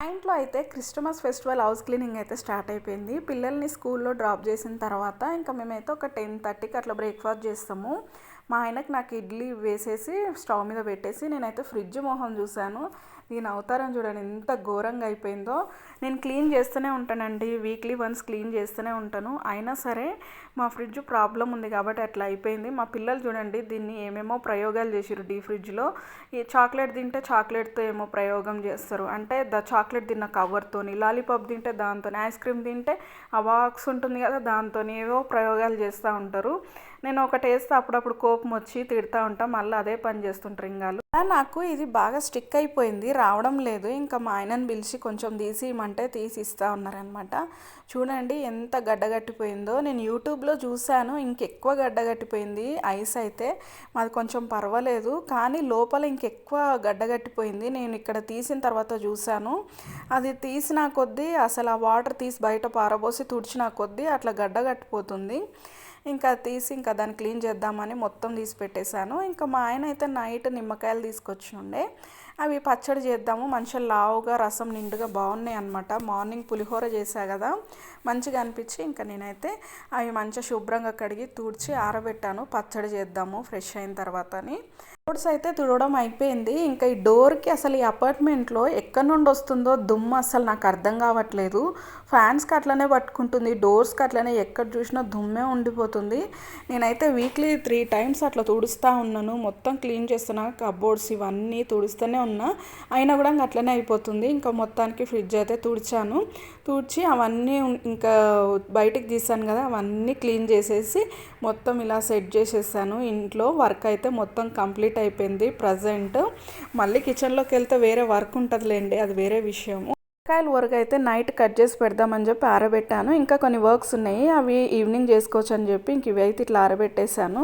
మా ఇంట్లో అయితే క్రిస్టమస్ ఫెస్టివల్ హౌస్ క్లీనింగ్ అయితే స్టార్ట్ అయిపోయింది. పిల్లల్ని స్కూల్లో డ్రాప్ చేసిన తర్వాత ఇంకా మేమైతే ఒక టెన్ థర్టీకి అట్లా బ్రేక్ఫాస్ట్ చేస్తాము. మా ఆయనకు నాకు ఇడ్లీ వేసేసి స్టవ్ మీద పెట్టేసి నేనైతే ఫ్రిడ్జ్ మొహం చూశాను. దీని అవతారం చూడండి ఎంత ఘోరంగా అయిపోయిందో. నేను క్లీన్ చేస్తూనే ఉంటానండి వీక్లీ వన్స్ క్లీన్ చేస్తూనే ఉంటాను. అయినా సరే మా ఫ్రిడ్జ్ ప్రాబ్లం ఉంది కాబట్టి అట్లా అయిపోయింది. మా పిల్లలు చూడండి దీన్ని ఏమేమో ప్రయోగాలు చేసారు డీ ఫ్రిడ్జ్లో. ఈ చాక్లెట్ తింటే చాక్లెట్తో ఏమో ప్రయోగం చేస్తారు. అంటే ద చాక్లెట్ తిన్న కవర్తోని లాలీపాప్ తింటే దాంతో ఐస్ క్రీమ్ తింటే ఆ బాక్స్ ఉంటుంది కదా దాంతో ఏవో ప్రయోగాలు చేస్తూ ఉంటారు. నేను ఒకటి వేస్తే అప్పుడప్పుడు కోపం వచ్చి తిడతా ఉంటాం మళ్ళీ అదే పని చేస్తుంటారు ఇంగాలు నాకు ఇది బాగా స్టిక్ అయిపోయింది రావడం లేదు. ఇంకా మా ఆయనని పిలిచి కొంచెం తీసి ఇమ్మంటే తీసి ఇస్తా ఉన్నారనమాట చూడండి ఎంత గడ్డగట్టిపోయిందో. నేను యూట్యూబ్లో చూశాను ఇంకెక్కువ గడ్డగట్టిపోయింది ఐస్ అయితే. మాది కొంచెం పర్వాలేదు కానీ లోపల ఇంకెక్కువ గడ్డగట్టిపోయింది. నేను ఇక్కడ తీసిన తర్వాత చూశాను. అది తీసిన కొద్దీ అసలు ఆ వాటర్ తీసి బయట పారబోసి తుడిచిన కొద్దీ అట్లా గడ్డగట్టిపోతుంది. ఇంకా తీసి ఇంకా దాన్ని క్లీన్ చేద్దామని మొత్తం తీసి పెట్టేశాను. ఇంకా మా ఆయన అయితే నైట్ నిమ్మకాయలు తీసుకొచ్చి ఉండే అవి పచ్చడి చేద్దాము. మంచిగా లావుగా రసం నిండుగా బాగున్నాయి అనమాట మార్నింగ్ పులిహోర చేశా కదా. మంచిగా అనిపించి ఇంకా నేనైతే అవి మంచిగా శుభ్రంగా కడిగి తూడ్చి ఆరబెట్టాను. పచ్చడి చేద్దాము ఫ్రెష్ అయిన తర్వాత అని రోడ్స్ అయితే తుడవడం అయిపోయింది. ఇంకా ఈ డోర్కి అసలు ఈ అపార్ట్మెంట్లో ఎక్కడి నుండి వస్తుందో దుమ్ము అసలు నాకు అర్థం కావట్లేదు. ఫ్యాన్స్కి అట్లనే పట్టుకుంటుంది. డోర్స్కి అట్లనే ఎక్కడ చూసినా దుమ్మే ఉండిపోతుంది. నేనైతే వీక్లీ త్రీ టైమ్స్ అట్లా తుడుస్తూ ఉన్నాను. మొత్తం క్లీన్ చేస్తున్నా. కబోర్డ్స్ ఇవన్నీ తుడుస్తూనే ఉన్నా అయినా కూడా అట్లనే అయిపోతుంది. ఇంకా మొత్తానికి ఫ్రిడ్జ్ అయితే తుడిచాను. తుడిచి అవన్నీ ఇంకా బయటికి తీసాను కదా అవన్నీ క్లీన్ చేసేసి మొత్తం ఇలా సెట్ చేసేసాను. ఇంట్లో వర్క్ అయితే మొత్తం కంప్లీట్ అయిపోయింది ప్రజెంట్. మళ్ళీ కిచెన్లోకి వెళ్తే వేరే వర్క్ ఉంటుందిలేండి అది వేరే విషయము. కాయలు వరకు అయితే నైట్ కట్ చేసి పెడదామని చెప్పి ఆరబెట్టాను. ఇంకా కొన్ని వర్క్స్ ఉన్నాయి అవి ఈవినింగ్ చేసుకోవచ్చు అని చెప్పి ఇంక ఇవి అయితే ఇట్లా ఆరబెట్టేశాను.